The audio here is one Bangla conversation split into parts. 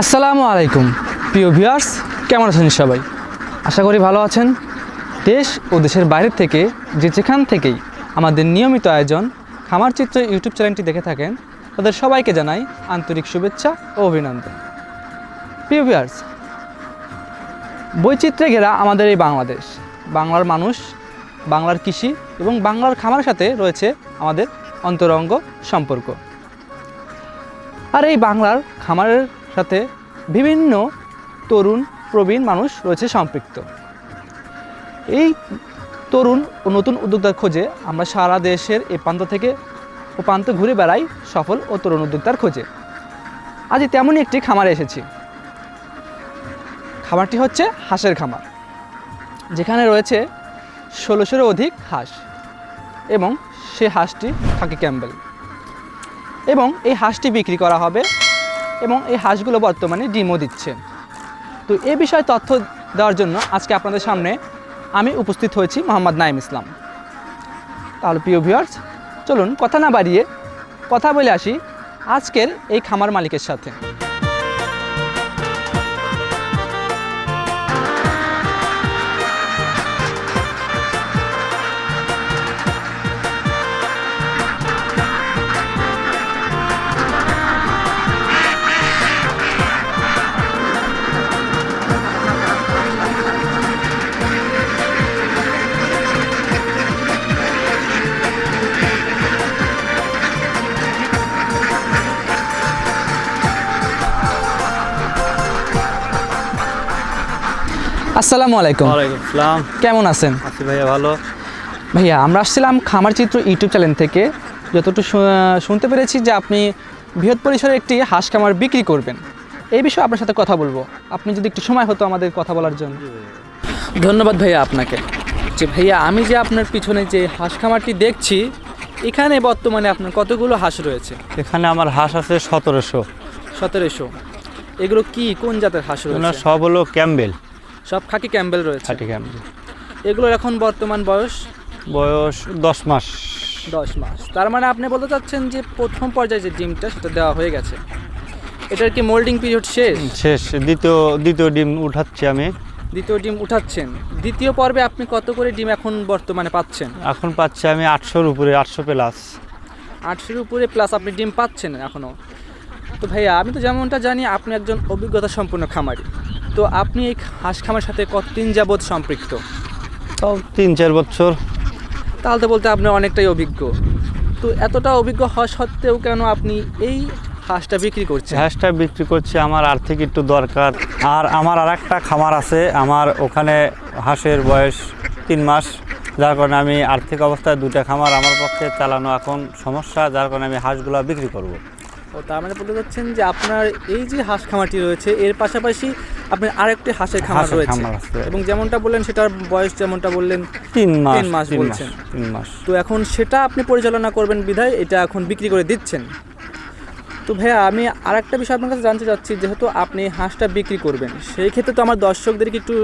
আসসালামু আলাইকুম। প্রিয় ভিউয়ার্স, কেমন আছেন সবাই? আশা করি ভালো আছেন। দেশ ও দেশের বাইরের থেকে যে যেখান থেকেই আমাদের নিয়মিত আয়োজন খামার চিত্র ইউটিউব চ্যানেলটি দেখে থাকেন, তাদের সবাইকে জানাই আন্তরিক শুভেচ্ছা ও অভিনন্দন। প্রিয় ভিউয়ার্স, বৈচিত্র্যে ঘেরা আমাদের এই বাংলাদেশ। বাংলার মানুষ, বাংলার কৃষি এবং বাংলার খামারের সাথে রয়েছে আমাদের অন্তরঙ্গ সম্পর্ক। আর এই বাংলার খামারের সাথে বিভিন্ন তরুণ, প্রবীণ মানুষ রয়েছে সম্পৃক্ত। এই তরুণ ও নতুন উদ্যোক্তার খোঁজে আমরা সারা দেশের এ প্রান্ত থেকে ও প্রান্ত ঘুরে বেড়াই সফল ও তরুণ উদ্যোক্তার খোঁজে। আজ তেমনই একটি খামারে এসেছি। খামারটি হচ্ছে হাঁসের খামার, যেখানে রয়েছে ষোলোশোরও অধিক হাঁস এবং সে হাঁসটি খাকি ক্যাম্বেল। এবং এই হাঁসটি বিক্রি করা হবে এবং এই হাঁসগুলো বর্তমানে ডিমও দিচ্ছে। তো এ বিষয়ে তথ্য দেওয়ার জন্য আজকে আপনাদের সামনে আমি উপস্থিত হয়েছি মোহাম্মদ নাইম ইসলাম। তাহলে প্রিয় ভিউয়ার্স চলুন কথা না বাড়িয়ে কথা বলে আসি আজকের এই খামার মালিকের সাথে। আসসালামু আলাইকুম। আসসালাম। কেমন আছেন? আছি ভাইয়া ভালো। ভাইয়া আমরা আসছিলাম খামার চিত্র ইউটিউব চ্যানেল থেকে। যতটুকু শুনতে পেরেছি যে আপনি বৃহৎ পরিসরে একটি হাঁস খামার বিক্রি করবেন। এই বিষয়ে আপনার সাথে কথা বলব। আপনি যদি একটু সময় হতো আমাদের কথা বলার জন্য। ধন্যবাদ ভাইয়া আপনাকে। যে ভাইয়া আমি যে আপনার পিছনে যে হাঁস খামারটি দেখছি এখানে বর্তমানে আপনার কতগুলো হাঁস রয়েছে? এখানে আমার হাঁস আছে সতেরোশো। সতেরোশো। এগুলো কি কোন জাতের হাঁস রয়েছে? সব হলো ক্যাম্বেল। সব খাকি ক্যাম্বেল রয়েছে। খাটি ক্যাম্বেল। এগুলোর এখন বর্তমান বয়স? বয়স দশ মাস। দশ মাস। তার মানে আপনি বলতে চাচ্ছেন যে প্রথম পর্যায়ে যে ডিমটা সেটা দেওয়া হয়ে গেছে। এটার কি মোল্ডিং পিরিয়ড শেষ? শেষ। দ্বিতীয় দ্বিতীয় ডিম উঠাচ্ছি আমি। দ্বিতীয় ডিম উঠাচ্ছেন। দ্বিতীয় পর্বে আপনি কত করে ডিম এখন বর্তমানে পাচ্ছেন? এখন পাচ্ছি আমি আটশোর উপরে আটশো প্লাস আটশোর উপরে প্লাস আপনি ডিম পাচ্ছেন এখনও তো ভাইয়া আমি তো যেমনটা জানি আপনি একজন অভিজ্ঞতা সম্পন্ন খামারি। তো আপনি এই হাঁস খামার সাথে কতদিন যাবৎ সম্পৃক্ত? তাও তিন চার বছর। তাহলে তো বলতে আপনি অনেকটাই অভিজ্ঞ। তো এতটা অভিজ্ঞ হওয়া সত্ত্বেও কেন আপনি এই হাঁসটা বিক্রি করছেন? হাঁসটা বিক্রি করছি আমার আর্থিক একটু দরকার। আর আমার আর একটা খামার আছে আমার ওখানে হাঁসের বয়স তিন মাস। যার কারণে আমি আর্থিক অবস্থায় দুটা খামার আমার পক্ষে চালানো এখন সমস্যা যার কারণে আমি হাঁসগুলো বিক্রি করব। ও তার মানে বলতে চাচ্ছেন যে আপনার এই যে হাঁস খামারটি রয়েছে এর পাশাপাশি আপনার আরেকটি হাঁসের খামার হাঁসের রয়েছে খামার আছে। এবং যেমনটা বললেন সেটার বয়স যেমনটা বললেন তিন মাস তিন মাস তিন মাস বলছেন। তিন মাস তো এখন সেটা আপনি পরিচালনা করবেন বিধায় এটা এখন বিক্রি করে দিচ্ছেন তো ভাইয়া, আমি আরেকটা বিষয় আপনার কাছে জানতে চাচ্ছি, যেহেতু আপনি হাঁসটা বিক্রি করবেন, সেই ক্ষেত্রে তো আমার দর্শকদেরকে একটু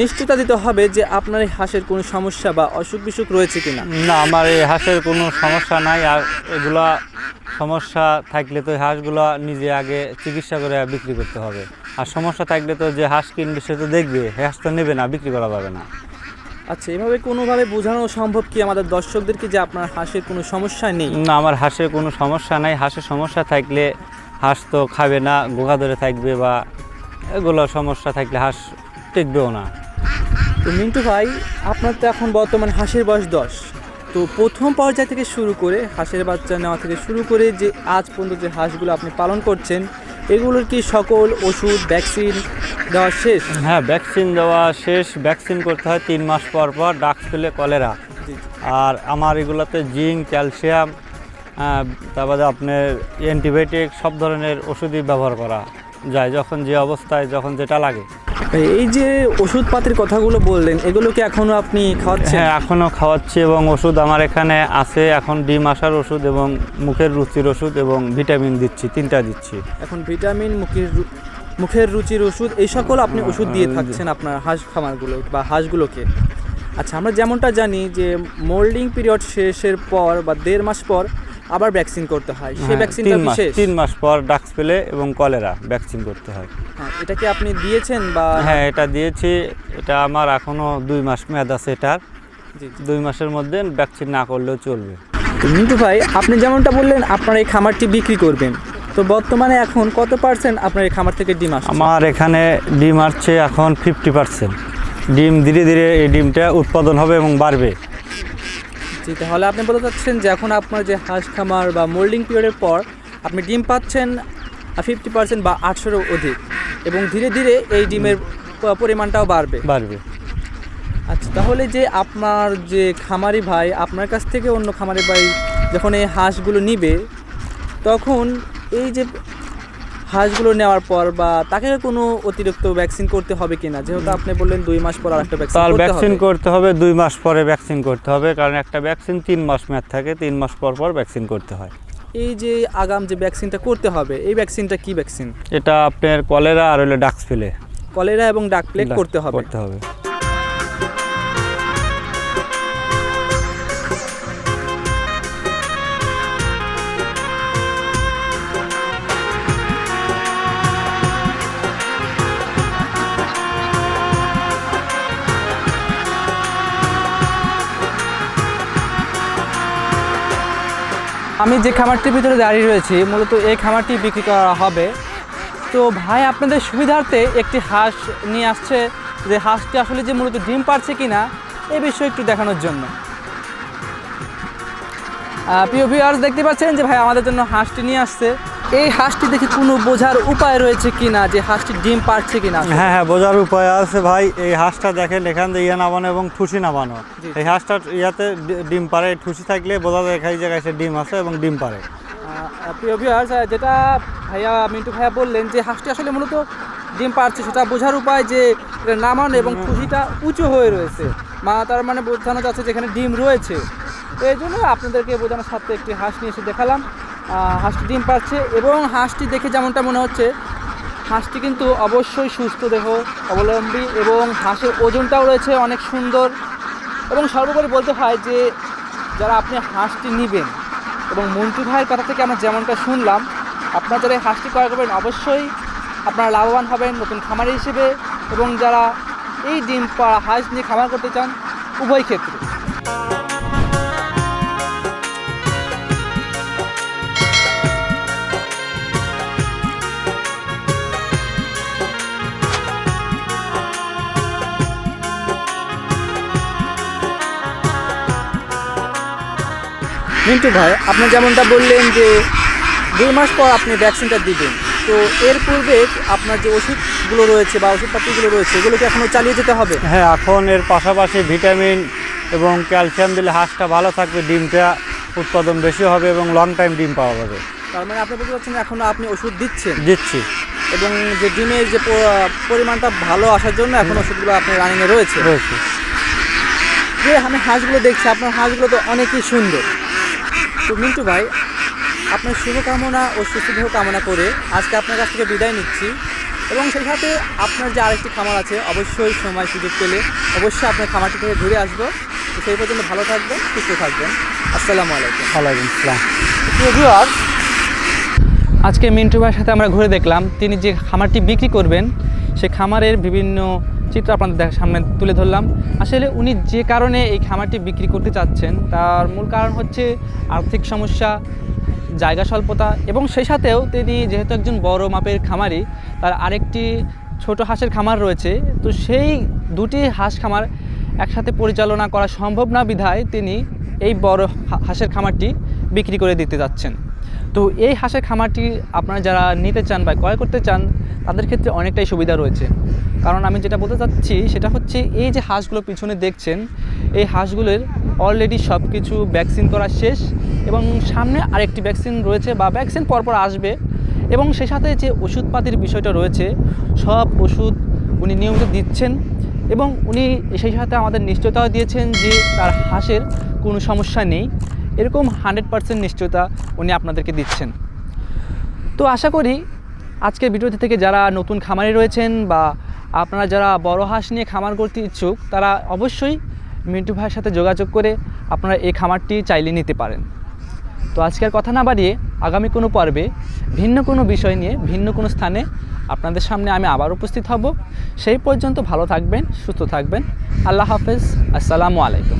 নিশ্চয়তা দিতে হবে যে আপনার এই হাঁসের কোনো সমস্যা বা অসুখ বিসুখ রয়েছে কিনা। না, আমার এই হাঁসের কোনো সমস্যা নাই, আর এগুলা সমস্যা থাকলে তো হাঁসগুলো নিজে আগে চিকিৎসা করে বিক্রি করতে হবে। আর সমস্যা থাকলে তো যে হাঁস কিনবে, সে তো দেখবে হাঁস তো নেবে না, বিক্রি করা যাবে না। আচ্ছা এভাবে কোনোভাবে বোঝানো সম্ভব কি আমাদের দর্শকদেরকে যে আপনার হাঁসের কোনো সমস্যা নেই? না আমার হাঁসের কোনো সমস্যা নাই। হাঁসের সমস্যা থাকলে হাঁস তো খাবে না গোগা ধরে থাকবে বা এগুলো সমস্যা থাকলে হাঁস টিকবেও না। তো মিন্টু ভাই আপনার তো এখন বর্তমান হাঁসের বয়স দশ। তো প্রথম পর্যায় থেকে শুরু করে হাঁসের বাচ্চা নেওয়া থেকে শুরু করে যে আজ পর্যন্ত যে হাঁসগুলো আপনি পালন করছেন এগুলোর কি সকল ওষুধ ভ্যাকসিন দেওয়া শেষ? হ্যাঁ ভ্যাকসিন দেওয়া শেষ। ভ্যাকসিন করতে হয় তিন মাস পর পর ডাক ফেলে কলেরা আর আমার এগুলোতে জিঙ্ক ক্যালসিয়াম তারপরে আপনার অ্যান্টিবায়োটিক সব ধরনের ওষুধই ব্যবহার করা যায়। যখন যে অবস্থায় যখন যেটা লাগে। এই যে ওষুধপাতির কথাগুলো বললেন এগুলো কি এখনও আপনি খাওয়াচ্ছেন? হ্যাঁ এখনও খাওয়াচ্ছি এবং ওষুধ আমার এখানে আছে। এখন ডিম আসার ওষুধ এবং মুখের রুচির ওষুধ এবং ভিটামিন দিচ্ছি তিনটা দিচ্ছি। এখন ভিটামিন মুখের মুখের রুচির ওষুধ এই সকল আপনি ওষুধ দিয়ে থাকছেন আপনার হাঁস খামারগুলো বা হাঁসগুলোকে। আচ্ছা আমরা যেমনটা জানি যে মোল্ডিং পিরিয়ড শেষের পর বা দেড় মাস পর আবার ভ্যাকসিন করতে হয়। সেই ভ্যাকসিনটা বিশেষ তিন মাস পর ডাক্স পেলে এবং কলেরা ভ্যাকসিন করতে হয়। হ্যাঁ, এটা কি আপনি দিয়েছেন বা হ্যাঁ এটা দিয়েছি। এটা আমার এখনও দুই মাস মেয়াদ আছে এটার। দুই মাসের মধ্যে ভ্যাকসিন না করলেও চলবে। তো মিন্টু ভাই আপনি যেমনটা বললেন আপনার এই খামারটি বিক্রি করবেন। তো বর্তমানে এখন কত পার্সেন্ট আপনার এই খামার থেকে ডিম আসছে? আমার এখানে ডিম আসছে এখন ফিফটি পার্সেন্ট ডিম ধীরে ধীরে এই ডিমটা উৎপাদন হবে এবং বাড়বে। জি তাহলে আপনি বলতে চাচ্ছেন যে এখন আপনার যে হাঁস খামার বা মোল্ডিং পিরিয়ডের পর আপনি ডিম পাচ্ছেন ফিফটি পার্সেন্ট বা আটশোরও অধিক। এবং ধীরে ধীরে এই ডিমের পরিমাণটাও বাড়বে। বাড়বে। আচ্ছা তাহলে যে আপনার যে খামারি ভাই আপনার কাছ থেকে অন্য খামারি ভাই যখন এই হাঁসগুলো নিবে তখন এই যে হাঁসগুলো নেওয়ার পর বা তাকে কোনো অতিরিক্ত ভ্যাকসিন করতে হবে কিনা? যেহেতু আপনি বললেন দুই মাস পর আরেকটা ভ্যাকসিন তার ভ্যাকসিন করতে হবে দুই মাস পরে ভ্যাকসিন করতে হবে কারণ একটা ভ্যাকসিন তিন মাস মেয়াদ থাকে তিন মাস পর পর ভ্যাকসিন করতে হয়। এই যে আগাম যে ভ্যাকসিনটা করতে হবে এই ভ্যাকসিনটা কি ভ্যাকসিন এটা আপনার কলেরা আর হলো ডাক্স ফেলে কলেরা এবং ডাক প্লেগ করতে হবে। করতে হবে। আমি যে খামারটির ভিতরে দাঁড়িয়ে রয়েছি, মূলত এই খামারটি বিক্রি করা হবে। তো ভাই, আপনাদের সুবিধার্থে একটি হাঁস নিয়ে আসছে। যে হাঁসটি আসলে যে মূলত ডিম পারছে কি না এ বিষয়ে একটু দেখানোর জন্য। প্রিয় ভিউয়ার্স দেখতে পাচ্ছেন যে ভাই, আমাদের জন্য হাঁসটি নিয়ে আসছে। এই হাঁসটি দেখে কোনো বোঝার উপায় রয়েছে কিনা যে হাঁসটি ডিম পারছে কিনা? হ্যাঁ হ্যাঁ বোঝার উপায় আছে ভাই। এই হাঁসটা দেখেন এখান থেকে ইয়ে নামানো এবং ঠুসি নামানো। এই হাঁসটা ইয়াতে ডিম পারে ঠুসি থাকলে বোঝা যায় এই জায়গায় সে ডিম আছে এবং ডিম পারে আহ, প্রিয় ভিউয়ার্স যেটা ভাইয়া মিন্টু ভাইয়া বললেন যে হাঁসটি আসলে মূলত ডিম পারছে সেটা বোঝার উপায় যে নামানো এবং খুশিটা উঁচু হয়ে রয়েছে। মা তার মানে বোঝানো যাচ্ছে যেখানে ডিম রয়েছে। এই জন্য আপনাদেরকে বোঝানোর সাথে একটি হাঁস নিয়ে এসে দেখালাম। হাঁসটি ডিম পাচ্ছে এবং হাঁসটি দেখে যেমনটা মনে হচ্ছে, হাঁসটি কিন্তু অবশ্যই সুস্থ দেহ অবলম্বী এবং হাঁসের ওজনটাও রয়েছে অনেক সুন্দর। এবং সর্বোপরি বলতে হয় যে, যারা আপনি হাঁসটি নেবেন এবং মন্টু ভাইয়ের কথা থেকে আমরা যেমনটা শুনলাম, আপনারা যারা এই হাঁসটি ক্রয় করবেন অবশ্যই আপনারা লাভবান হবেন নতুন খামারি হিসেবে এবং যারা এই ডিম পাড়া হাঁস নিয়ে খামার করতে চান, উভয় ক্ষেত্রে। মিন্টু ভাই আপনি যেমনটা বললেন যে দুই মাস পর আপনি ভ্যাকসিনটা দিবেন তো এর পূর্বে আপনার যে ওষুধগুলো রয়েছে বা ওষুধপাতিগুলো রয়েছে এগুলোকে এখনও চালিয়ে যেতে হবে? হ্যাঁ এখন এর পাশাপাশি ভিটামিন এবং ক্যালসিয়াম দিলে হাঁসটা ভালো থাকবে ডিমটা উৎপাদন বেশি হবে এবং লং টাইম ডিম পাওয়া যাবে। তার মানে আপনি বলতে পারছেন এখনও আপনি ওষুধ দিচ্ছেন? দিচ্ছি। এবং যে ডিমের যে পরিমাণটা ভালো আসার জন্য এখন ওষুধগুলো আপনার রানিংয়ে রয়েছে। রয়েছে। যে আমি হাঁসগুলো দেখছি আপনার হাঁসগুলো তো অনেকই সুন্দর। তো মিন্টু ভাই আপনার শুভকামনা ও সুস্থদেহ কামনা করে আজকে আপনার কাছ থেকে বিদায় নিচ্ছি। এবং সেই সাথে আপনার যে আরেকটি খামার আছে অবশ্যই সময় সুযোগ পেলে অবশ্যই আপনার খামারটি থেকে ঘুরে আসব। তো সেই পর্যন্ত ভালো থাকবেন সুস্থ থাকবেন। আসসালামু আলাইকুম। ওয়ালাইকুম আসসালাম। আজকে মিন্টু ভাইয়ের সাথে আমরা ঘুরে দেখলাম। তিনি যে খামারটি বিক্রি করবেন সে খামারের বিভিন্ন চিত্র আপনাদের সামনে তুলে ধরলাম। আসলে উনি যে কারণে এই খামারটি বিক্রি করতে চাচ্ছেন, তার মূল কারণ হচ্ছে আর্থিক সমস্যা, জায়গা স্বল্পতা এবং সেই সাথেও তিনি যেহেতু একজন বড় মাপের খামারি, তার আরেকটি ছোট হাঁসের খামার রয়েছে। তো সেই দুটি হাঁস খামার একসাথে পরিচালনা করা সম্ভব না বিধায় তিনি এই বড় হাঁসের খামারটি বিক্রি করে দিতে যাচ্ছেন। তো এই হাঁসের খামারটি আপনারা যারা নিতে চান বা ক্রয় করতে চান, তাদের ক্ষেত্রে অনেকটাই সুবিধা রয়েছে। কারণ আমি যেটা বলতে চাচ্ছি, সেটা হচ্ছে এই যে হাঁসগুলো পিছনে দেখছেন, এই হাঁসগুলোর অলরেডি সব কিছু ভ্যাকসিন করা শেষ এবং সামনে আরেকটি ভ্যাকসিন রয়েছে বা ভ্যাকসিন পরপর আসবে এবং সেই সাথে যে ওষুধপাতির বিষয়টা রয়েছে, সব ওষুধ উনি নিয়মিত দিচ্ছেন এবং উনি সেই সাথে আমাদের নিশ্চয়তাও দিয়েছেন যে তার হাঁসের কোনো সমস্যা নেই। এরকম হান্ড্রেড পার্সেন্ট নিশ্চয়তা উনি আপনাদেরকে দিচ্ছেন। তো আশা করি আজকের ভিডিওটি থেকে যারা নতুন খামারে রয়েছেন বা আপনারা যারা বড় হাঁস নিয়ে খামার করতে ইচ্ছুক, তারা অবশ্যই মিন্টু ভাইয়ের সাথে যোগাযোগ করে আপনারা এই খামারটি চাইলে নিতে পারেন। তো আজকের কথা না বাড়িয়ে আগামী কোনো পর্বে ভিন্ন কোনো বিষয় নিয়ে, ভিন্ন কোনো স্থানে আপনাদের সামনে আমি আবার উপস্থিত হব। সেই পর্যন্ত ভালো থাকবেন, সুস্থ থাকবেন। আল্লাহ হাফেজ, আসসালামু আলাইকুম।